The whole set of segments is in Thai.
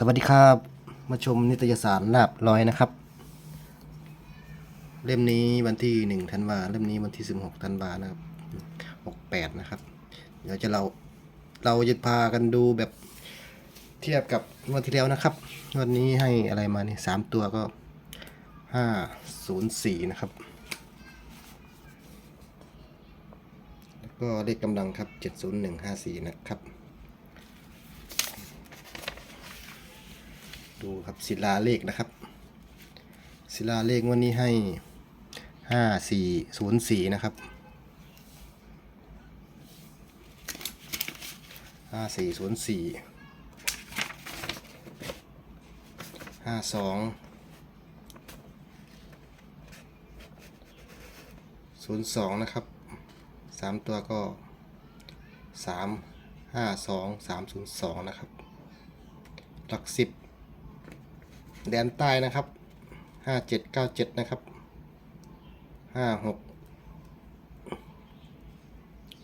สวัสดีครับ มาชมนิตยสารลาบลอยนะครับ เล่มนี้วันที่หนึ่งธันวาเล่มนี้วันที่สิบหกธันวานะครับหกแปดนะครับ เดี๋ยวจะเราเราจะพากันดูแบบเทียบกับวันที่แล้วนะครับ วันนี้ให้อะไรมาเนี่ยสามตัวก็ห้าศูนย์สี่นะครับ แล้วก็เลขกำลังครับเจ็ดศูนย์หนึ่งห้าสี่นะครับ ดูครับศิลาเลขนะครับ ศิลาเลขวันนี้ให้ห้าสี่ศูนย์สี่นะครับห้าสี่ศูนย์สี่ห้าสองศูนย์สองนะครับสามตัวก็สามห้าสองสามศูนย์สองนะครับ หลักสิบ แดนใต้นะครับห้าเจ็ดเก้าเจ็ดนะครับห้าหก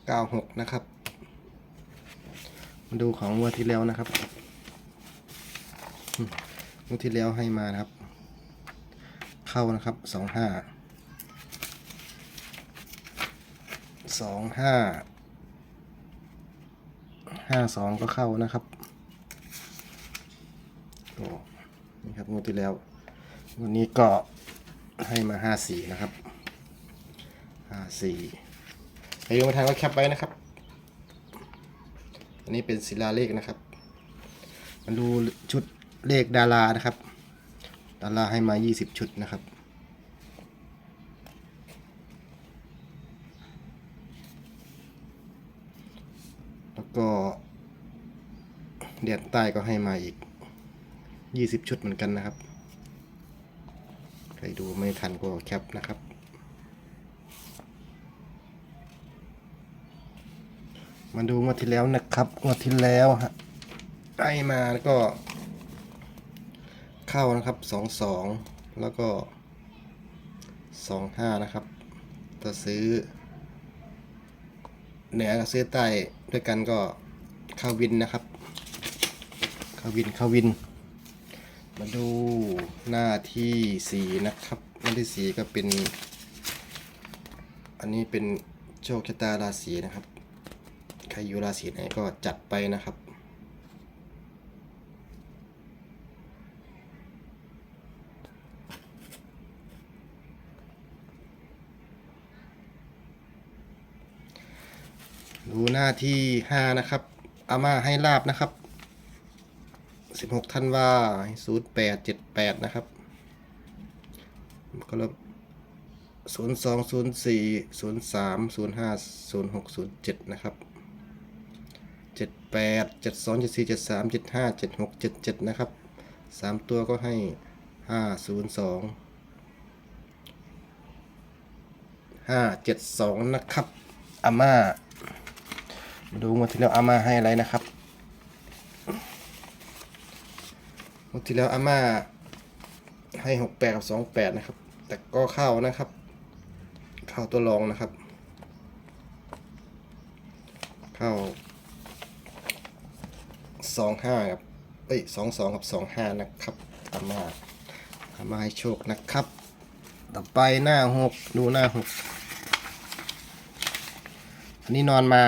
เก้าหกนะครับ มาดูของงวดที่แล้วนะครับงวดที่แล้วให้มานะครับ เข้านะครับสองห้าสองห้าห้าสองก็เข้านะครับโอ้ ครับงวดที่แล้ว วันนี้ก็ให้มาห้าสี่นะครับห้าสี่ใครดูมาทางก็แคปไว้นะครับ อันนี้เป็นศิลาเลขนะครับมาดูชุดเลขดารานะครับ ดาราให้มา20ชุดนะครับแล้วก็เดียนใต้ก็ให้มาอีก 20ชุดเหมือนกันนะครับ ใครดูไม่ทันก็แคปนะครับ มาดูงวดที่แล้วนะครับงวดที่แล้วฮะให้มาแล้วก็ เข้านะครับ22แล้วก็25นะครับถ้าซื้อ เหนือกับซื้อใต้ด้วยกันก็เข้าวินนะครับ เข้าวินเข้าวิน มาดูหน้าที่สี่นะครับ หน้าที่สี่ก็เป็น อันนี้เป็นโชคชะตาราศีนะครับ ใครอยู่ราศีไหนก็จัดไปนะครับดูหน้าที่ห้านะครับ อาม่าให้ลาบนะครับ สิบหกธันวาศูนย์แปดเจ็ดแปดนะครับก็ลบศูนย์สองศูนย์สี่ศูนย์สามศูนย์ห้าศูนย์หกศูนย์เจ็ดนะครับเจ็ดแปดเจ็ดสองเจ็ดสี่เจ็ดสามเจ็ดห้าเจ็ดหกเจ็ดเจ็ดนะครับสามตัวก็ให้ห้าศูนย์สองห้าเจ็ดสองนะครับอาม่าดูงวดที่แล้วอาม่าให้อะไรนะครับ งวด ที่แล้วอาม่าให้หกแปดกับสองแปดนะครับ แต่ก็เข้านะครับ เข้าตัวรองนะครับ เข้าสองห้ากับเอ้ยสองสองกับสองห้านะครับอาม่าอาม่าให้โชคนะครับ ต่อไปหน้าหกดูหน้าหกอันนี้นอนมา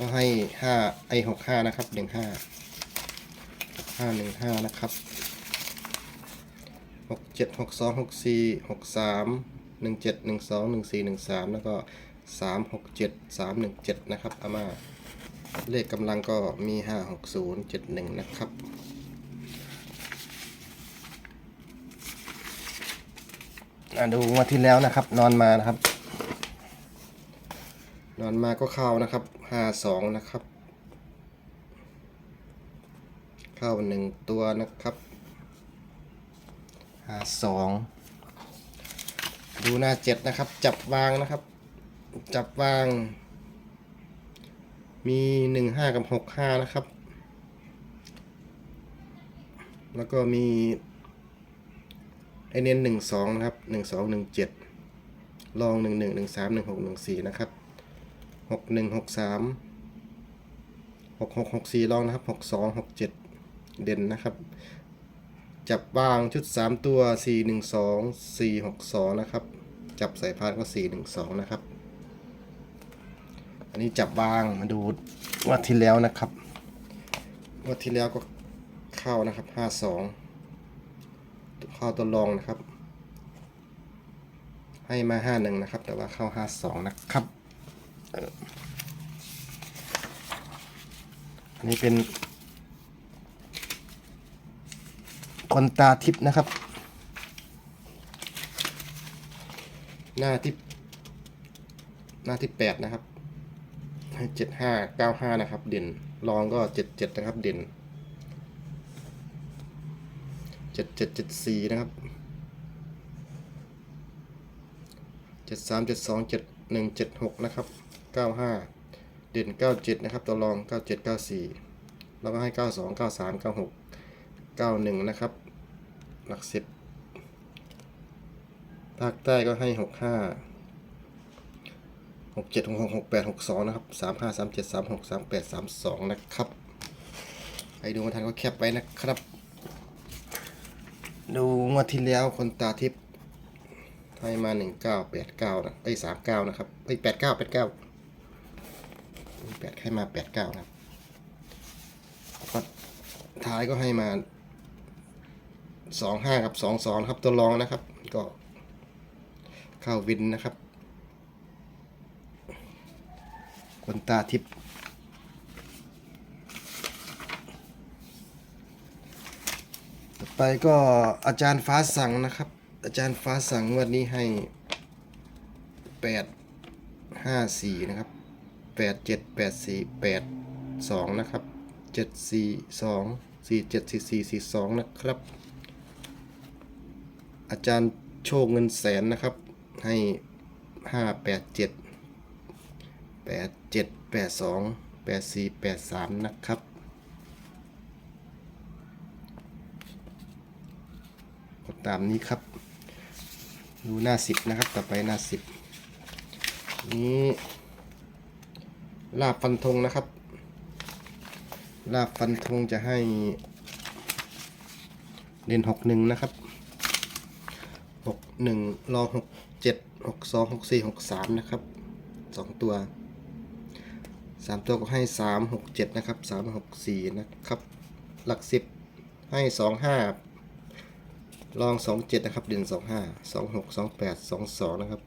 ก็ให้ห้าไอหกห้านะครับหนึ่งห้าห้าหนึ่งห้านะครับหกเจ็ดหกสองหกสี่หกสามหนึ่งเจ็ดหนึ่งสองหนึ่งสี่หนึ่งสามแล้วก็สามหกเจ็ดสามหนึ่งเจ็ดนะครับอามาเลขกำลังก็มีห้าหกศูนย์เจ็ดหนึ่งนะครับอะดูงวันที่แล้วนะครับ นอนมานะครับ นอนมาก็เข้านะครับ ห้าสองนะครับ เข้าหนึ่งตัวนะครับห้าสองดูหน้าเจ็ดนะครับ จับวางนะครับ จับวาง มีหนึ่งห้ากับหกห้านะครับ แล้วก็มีไอเน้นหนึ่งสองนะครับหนึ่งสองหนึ่งเจ็ดลองหนึ่งหนึ่งหนึ่งสามหนึ่งหกหนึ่งสี่นะครับ หกหนึ่งหกสามหกหกหกสี่ลองนะครับหกสองหกเจ็ดเด่นนะครับ จับวางชุดสามตัวสี่หนึ่งสองสี่หกสองนะครับ จับใส่พานก็สี่หนึ่งสองนะครับ อันนี้จับวางมาดูว่าที่แล้วนะครับว่าที่แล้วก็เข้านะครับห้าสองเข้าตัวรองนะครับ ให้มาห้าหนึ่งนะครับ แต่ว่าเข้าห้าสองนะครับ อันนี้เป็นคนตาทิพย์นะครับ หน้าที่หน้าที่แปดนะครับเจ็ดห้าเก้าห้านะครับ เด่นรองก็เจ็ดเจ็ดนะครับ เด่นเจ็ดเจ็ดเจ็ดสี่นะครับเจ็ดสามเจ็ดสองเจ็ดหนึ่งเจ็ดหกนะครับ 95 เด่น 97 นะครับ ตัวรอง 97 94 แล้วก็ให้ 92 93 96 91 นะครับ หลัก 10 ภาคใต้ก็ให้ 65 6 7 6 6 6 8 6 2 นะครับ 3 5 3 7 3 6 3 8 3 2 นะครับไปดูมาทันก็แคบไปนะครับ ดูงวดที่แล้วคนตาทิพย์ให้มา 1989 นะไอ้39 นะครับไอ้89 89 มีแปดให้มาแปดเก้าครับก็ท้ายก็ให้มาสองห้ากับสองสองครับตัวรองนะครับ ก็เข้าวินนะครับคนตาทิพย์ต่อไปก็อาจารย์ฟ้าสั่งนะครับ อาจารย์ฟ้าสั่งวันนี้ให้แปดห้าสี่นะครับ แปดเจ็ดแปดสี่แปดสองนะครับเจ็ดสี่สองสี่เจ็ดสี่สี่สี่สองนะครับ อาจารย์โชคเงินแสนนะครับ ให้ห้าแปดเจ็ดแปดเจ็ดแปดสองแปดสี่แปดสามนะครับก็ตามนี้ครับดูหน้าสิบนะครับ ต่อไปหน้าสิบนี้ ลาบฟันธงนะครับ ลาบฟันธงจะให้เด่นหกหนึ่งนะครับหกหนึ่งรอหกเจ็ดหกสองหกสี่หกสามนะครับสองตัวสามตัวก็ให้สามหกเจ็ดนะครับสามหกสี่นะครับ หลักสิบให้สองห้าลองสองเจ็ดนะครับ เด่นสองห้าสองหกสองแปดสองสองนะครับ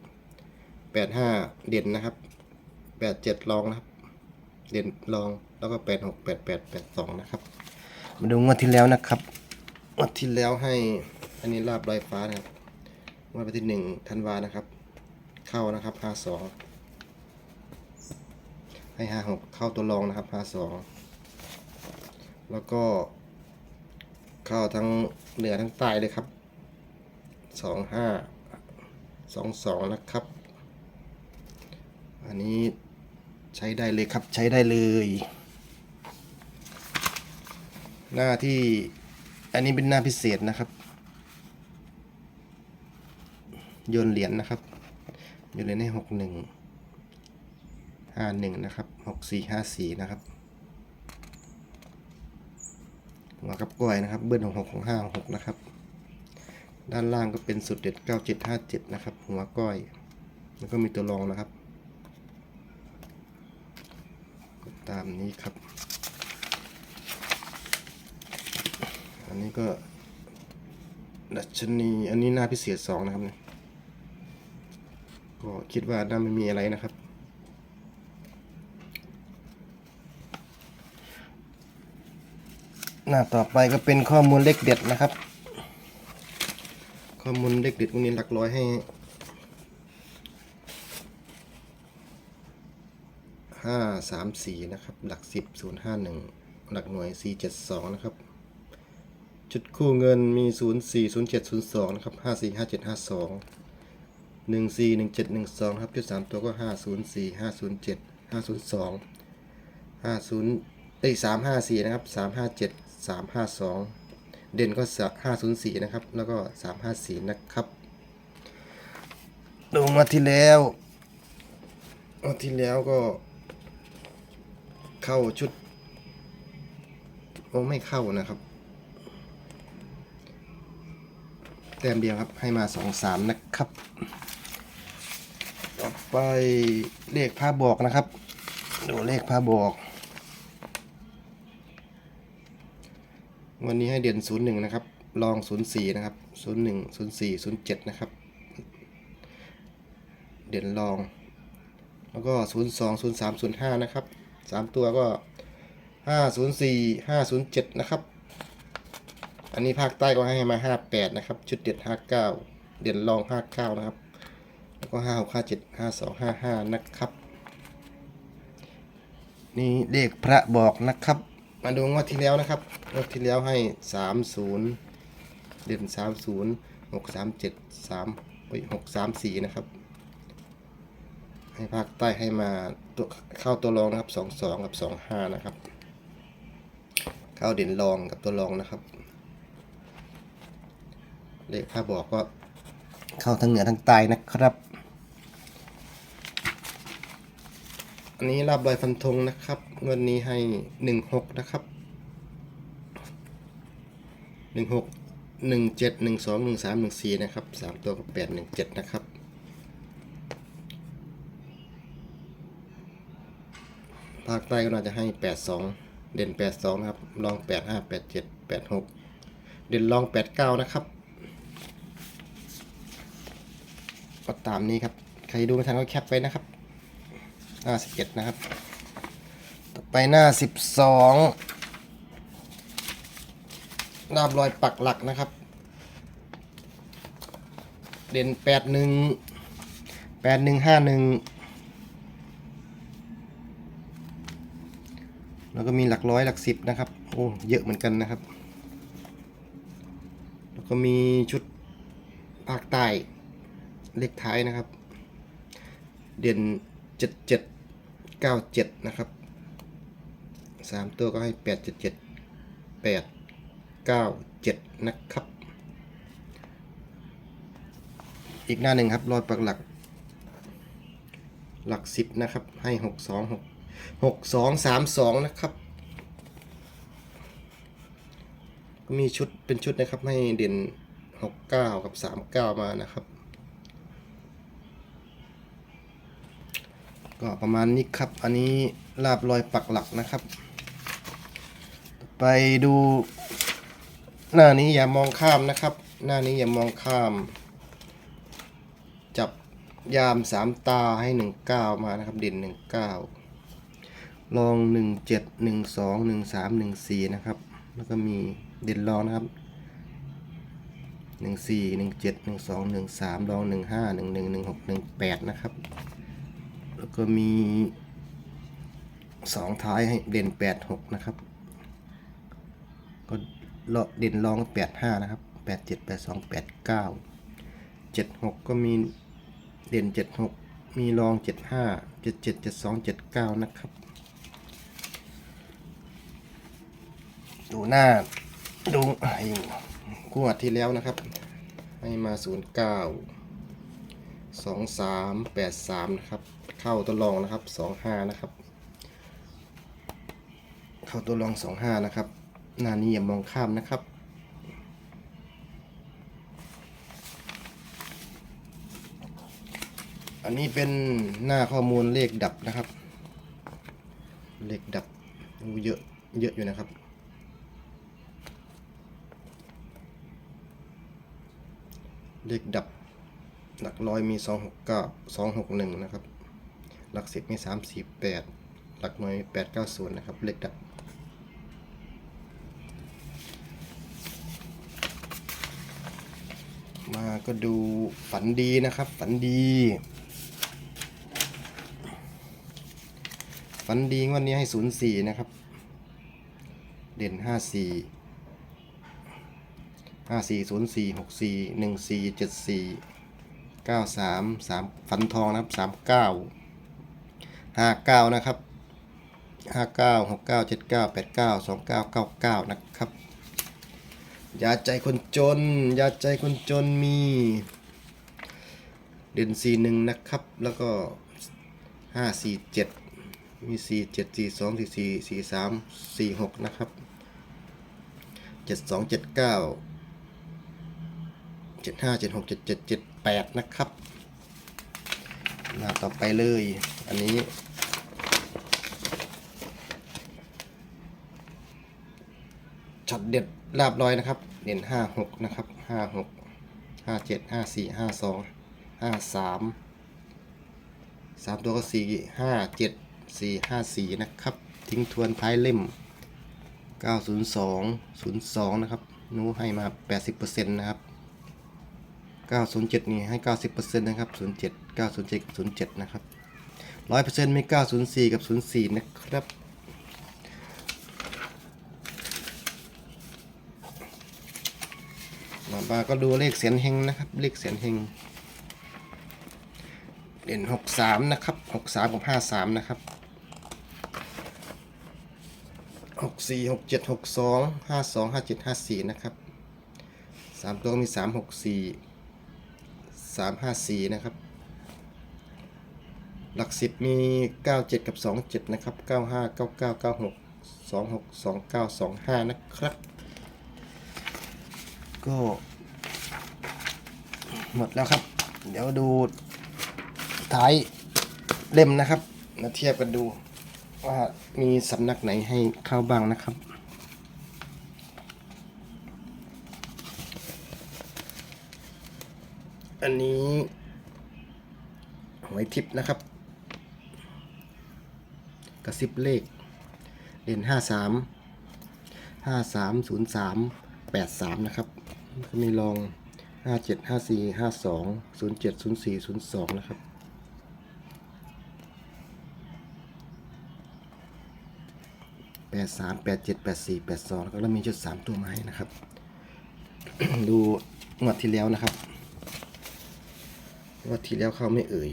แปดห้าเด่นนะครับแปดเจ็ดลองนะครับ เด่นลองแล้วก็แปดหกแปดแปดแปดสองนะครับ มาดูงวดที่แล้วนะครับงวดที่แล้วให้อันนี้ลาบลอยฟ้านะครับงวดวันที่หนึ่งธันวานะครับ เข้านะครับห้าสองให้ห้าหกเข้าตัวรองนะครับห้าสองแล้วก็ เข้าทั้งเหนือทั้งใต้เลยครับสองห้าสองสองนะครับ อันนี้ ใช้ได้เลยครับใช้ได้เลย หน้าที่อันนี้เป็นหน้าพิเศษนะครับโยนเหรียญนะครับโยนเหรียญให้หกหนึ่งห้าหนึ่งนะครับหกสี่ห้าสี่นะครับหัวกับกล้วยนะครับ เบิ้ลหกหกของห้าหกนะครับ ด้านล่างก็เป็นสุดเด็ดเก้าเจ็ดห้าเจ็ดนะครับ หัวก้อย แล้วก็มีตัวรองนะครับ ตามนี้ครับ อันนี้ก็ดัชนี อันนี้หน้าพิเศษสองนะครับเนี่ยก็คิดว่าน่าไม่มีอะไรนะครับ หน้าต่อไปก็เป็นข้อมูลเลขเด็ดนะครับ ข้อมูลเลขเด็ดพวกนี้หลักร้อยให้ ห้าสามสี่นะครับ หลักสิบศูนย์ห้าหนึ่งหลักหน่วยสี่เจ็ดสองนะครับ ชุดคู่เงินมีศูนย์สี่ศูนย์เจ็ดศูนย์สองนะครับห้าสี่ห้าเจ็ดห้าสองหนึ่งสี่หนึ่งเจ็ดหนึ่งสองครับ ชุดสามตัวก็ห้าศูนย์สี่ห้าศูนย์เจ็ดห้าศูนย์สองห้าศูนย์เอ้ยสามห้าสี่นะครับสามห้าเจ็ดสามห้าสองเด่นก็ห้าศูนย์สี่นะครับ แล้วก็สามห้าสี่นะครับดูมาที่แล้วมาที่แล้วก็ เข้าชุด โอ้ไม่เข้านะครับ แต้มเดียวครับให้มาสองสามนะครับ ต่อไปเลขพาบอกนะครับ ดูเลขพาบอก วันนี้ให้เด่นศูนย์หนึ่งนะครับลองศูนย์สี่นะครับศูนย์หนึ่งศูนย์สี่ศูนย์เจ็ดนะครับ เด่นลอง แล้วก็ศูนย์สองศูนย์สามศูนย์ห้านะครับ สามตัวก็ห้าศูนย์สี่ห้าศูนย์เจ็ดนะครับ อันนี้ภาคใต้ก็ให้มาห้าแปดนะครับ ชุดเด็ดห้าเก้าเด่นลองห้าเก้านะครับ แล้วก็ห้าหกห้าเจ็ดห้าสองห้าห้านะครับ นี่เลขพระบอกนะครับ มาดูงวดที่แล้วนะครับ งวดที่แล้วให้สามศูนย์เด่นสามศูนย์หกสามเจ็ดสามหกสามสี่นะครับ ให้ภาคใต้ให้มา ตัวเข้าตัวรองนะครับสองสองกับสองห้านะครับ เข้าเด่นรองกับตัวรองนะครับ เลขพระบอกก็เข้าทั้งเหนือทั้งใต้นะครับ อันนี้รับรอยฟันธงนะครับเงินนี้ให้หนึ่งหกนะครับหนึ่งหกหนึ่งเจ็ดหนึ่งสองหนึ่งสามหนึ่งสี่นะครับสามตัวก็แปดหนึ่งเจ็ดนะครับ ภาคใต้ก็น่าจะให้ 82 เด่น 82 นะครับรอง 85 87 86 เด่นรอง 89 นะครับก็ตามนี้ครับ ใครดูไม่ทันก็แคปไว้นะครับ หน้า 17 นะครับ ต่อไปหน้า 12 ลาบรอยปักหลักนะครับ เด่น 81 8151 แล้วก็มีหลักร้อยหลักสิบนะครับ โอ้เยอะเหมือนกันนะครับ แล้วก็มีชุดภาคใต้เลขท้ายนะครับ เด่นเจ็ดเจ็ดเก้าเจ็ดนะครับสามตัวก็ให้แปดเจ็ดเจ็ดแปดเก้าเจ็ดนะครับ อีกหน้าหนึ่งครับรอยปักหลัก หลักสิบนะครับ ให้หกสองหก หกสองสามสองนะครับก็มีชุดเป็นชุดนะครับให้เด่นหกเก้ากับสามเก้ามานะครับ ก็ประมาณนี้ครับ อันนี้ลาบรอยปักหลักนะครับ ไปดูหน้านี้อย่ามองข้ามนะครับ หน้านี้อย่ามองข้าม จับยามสามตาให้หนึ่งเก้ามานะครับ เด่นหนึ่งเก้า ลองหนึ่งเจ็ดหนึ่งสองหนึ่งสามหนึ่งสี่นะครับ แล้วก็มีเด่นรองนะครับหนึ่งสี่หนึ่งเจ็ดหนึ่งสองหนึ่งสามลองหนึ่งห้าหนึ่งหนึ่งหนึ่งหกหนึ่งแปดนะครับ แล้วก็มีสองท้ายให้เด่นแปดหกนะครับ ก็เลาะเด่นรองแปดห้านะครับแปดเจ็ดแปดสองแปดเก้าเจ็ดหกก็มีเด่นเจ็ดหกมีรองเจ็ดห้าเจ็ดเจ็ดเจ็ดสองเจ็ดเก้านะครับ ดูหน้าดูไอ้กวดที่แล้วนะครับ ให้มาศูนย์เก้าสองสามแปดสามนะครับ เข้าตัวรองนะครับสองห้านะครับ เข้าตัวรองสองห้านะครับ หน้านี้อย่ามองข้ามนะครับอันนี้เป็นหน้าข้อมูลเลขดับนะครับ เลขดับเยอะเยอะอยู่นะครับ เลขดับ หลักร้อยมีสองหกเก้าสองหกหนึ่งนะครับ หลักสิบมีสามสี่แปดหลักหน่วยแปดเก้าศูนย์นะครับ เลขดับ มาก็ดูฝันดีนะครับ ฝันดี ฝันดีวันนี้ให้ศูนย์สี่นะครับ เด่นห้าสี่ ห้าสี่ศูนย์สี่หกสี่หนึ่งสี่เจ็ดสี่เก้าสามสามฟันทองนะครับสามเก้าห้าเก้านะครับห้าเก้าหกเก้าเจ็ดเก้าแปดเก้าสองเก้าเก้าเก้านะครับยาใจคนจนยาใจคนจนมี เด่นสี่หนึ่งนะครับ แล้วก็ห้าสี่เจ็ดมีสี่เจ็ดสี่สองสี่สี่สี่สามสี่หกนะครับเจ็ดสองเจ็ดเก้า เจ็ดห้าเจ็ดหกเจ็ดเจ็ดเจ็ดแปดนะครับ หน้าต่อไปเลย อันนี้ ช็อตเด็ดลาบร้อยนะครับ เด่นห้าหกนะครับห้าหกห้าเจ็ดห้าสี่ห้าสองห้าสามสามตัวก็สี่ห้าเจ็ดสี่ห้าสี่นะครับ ทิ้งทวนท้ายเล่มเก้าศูนย์สองศูนย์สองนะครับ นู้ให้มาแปดสิบเปอร์เซ็นต์นะครับ เก้าศูนย์เจ็ดนี่ให้เก้าสิบเปอร์เซ็นต์นะครับศูนย์เจ็ดเก้าศูนย์เจ็ดศูนย์เจ็ดนะครับร้อยเปอร์เซ็นต์ไม่เก้าศูนย์สี่กับศูนย์สี่นะครับต่อมาก็ดูเลขเสียนเฮงนะครับ เลขเสียนเฮงเด่นหกสามนะครับหกสามกับห้าสามนะครับหกสี่หกเจ็ดหกสองห้าสองห้าเจ็ดห้าสี่นะครับสามตัวมีสามหก สามห้าสี่นะครับ หลักสิบมีเก้าเจ็ดกับสองเจ็ดนะครับเก้าห้าเก้าเก้าเก้าหกสองหกสองเก้าสองห้านะครับ ก็หมดแล้วครับ เดี๋ยวดูท้ายเล่มนะครับมาเทียบกันดูว่ามีสำนักไหนให้เข้าบ้างนะครับ อันนี้หวยทิปนะครับ กระซิบเลขเด่นห้าสามห้าสามศูนย์สามแปดสามนะครับก็มีลองห้าเจ็ดห้าสี่ห้าสองศูนย์เจ็ดศูนย์สี่ศูนย์สองนะครับแปดสามแปดเจ็ดแปดสี่แปดสองแล้วก็มีชุดสามตัวมาให้นะครับ ดูงวดที่แล้วนะครับ งวดที่แล้วเข้าไม่เอ่ย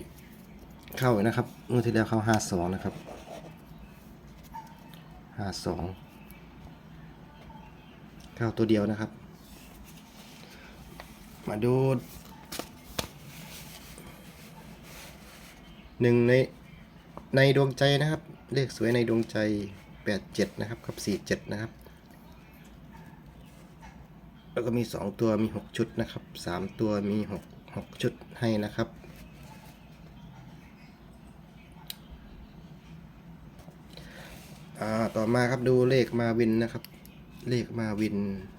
เข้านะครับงวดที่แล้วเข้าห้าสองนะครับห้าสองเข้าตัวเดียวนะครับ มาดูหนึ่งในในดวงใจนะครับ เลขสวยในดวงใจ 87 นะครับกับ 47 นะครับ แล้วก็มี 2 ตัวมี 6 ชุดนะครับ 3 ตัวมี 6 6 ชุดให้นะครับ ต่อมาครับดูเลขมาวินนะครับ เลขมาวิน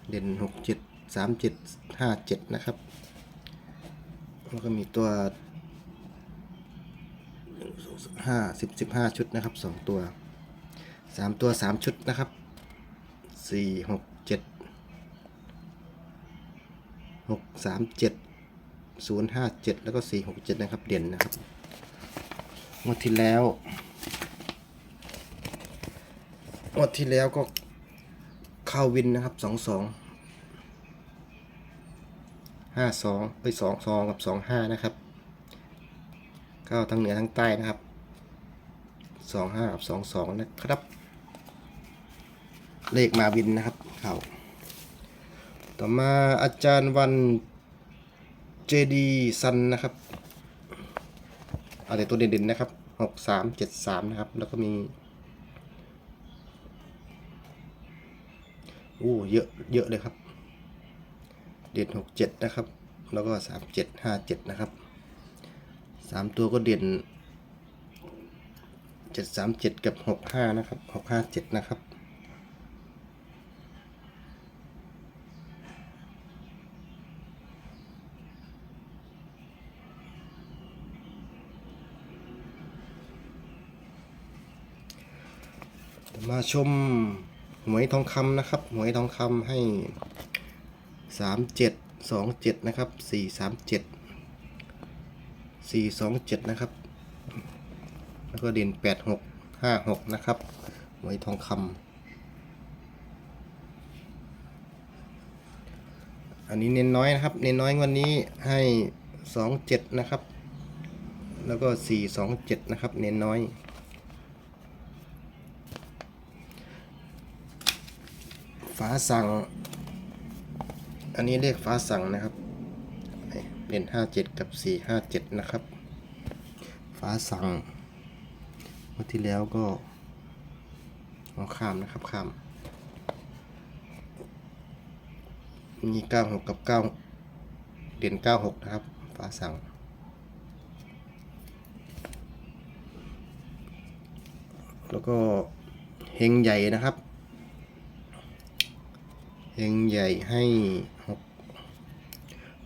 เด่น 6 7 3 7 5 7 นะครับ แล้วก็มีตัวห้าสิบสิบห้าชุดนะครับสองตัวสามตัวสามชุดนะครับสี่หกเจ็ดหกสามเจ็ด ศูนย์ห้าเจ็ดแล้วก็สี่หกเจ็ดนะครับ เด่นนะครับงวดที่แล้วงวดที่แล้วก็เข้าวินนะครับสองสองห้าสองไปสองสองกับสองห้านะครับ เข้าทั้งเหนือทั้งใต้นะครับสองห้ากับสองสองนะครับ เลขมาวินนะครับ เข้าต่อมาอาจารย์วัน เจดีซันนะครับเอาแต่ตัวเด่นๆนะครับหกสามเจ็ดสามนะครับ แล้วก็มีอู้เยอะเยอะเลยครับ เด่นหกเจ็ดนะครับ แล้วก็สามเจ็ดห้าเจ็ดนะครับสามตัวก็เด่นเจ็ดสามเจ็ดกับหกห้านะครับหกห้าเจ็ดนะครับ ชมหวยทองคำนะครับ หวยทองคำให้สามเจ็ดสองเจ็ดนะครับสี่สามเจ็ดสี่สองเจ็ดนะครับ แล้วก็เด่นแปดหกห้าหกนะครับ หวยทองคำอันนี้เน้นน้อยนะครับ เน้นน้อยวันนี้ให้สองเจ็ดนะครับ แล้วก็สี่สองเจ็ดนะครับ เน้นน้อย ฟ้าสั่ง อันนี้เลขฟ้าสั่งนะครับเด่นห้าเจ็ดกับสี่ห้าเจ็ดนะครับ ฟ้าสั่งเมื่อที่แล้วก็เอาข้ามนะครับข้าม มีเก้าหกกับเก้าเด่นเก้าหกนะครับ ฟ้าสั่งแล้วก็เฮงใหญ่นะครับ เฮงใหญ่ให้หก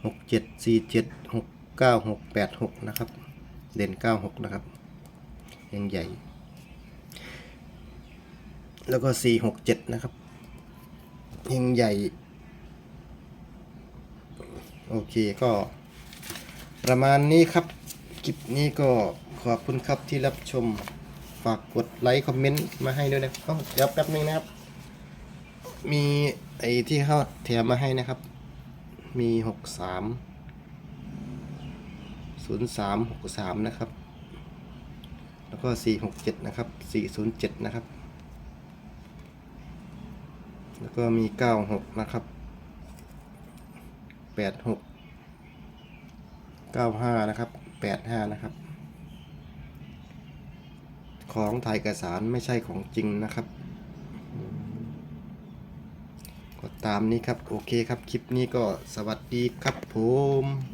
หกเจ็ดสี่เจ็ดหกเก้าหกแปดหกนะครับ เด่นเก้าหกนะครับเฮงใหญ่ แล้วก็สี่หกเจ็ดนะครับเฮงใหญ่ โอเคก็ประมาณนี้ครับ คลิปนี้ก็ขอบคุณครับที่รับชม ฝากกดไลค์คอมเมนต์มาให้ด้วยนะครับเอ้าเดี๋ยวแป๊บนึงนะครับ มีไอ้ที่เขาแถมมาให้นะครับ มีหกสามศูนย์สามหกสามนะครับ แล้วก็สี่หกเจ็ดนะครับสี่ศูนย์เจ็ดนะครับ แล้วก็มีเก้าหกนะครับแปดหกเก้าห้านะครับแปดห้านะครับ ของถ่ายเอกสารไม่ใช่ของจริงนะครับ ก็ ตามนี้ครับ โอเคครับ คลิปนี้ก็สวัสดีครับผม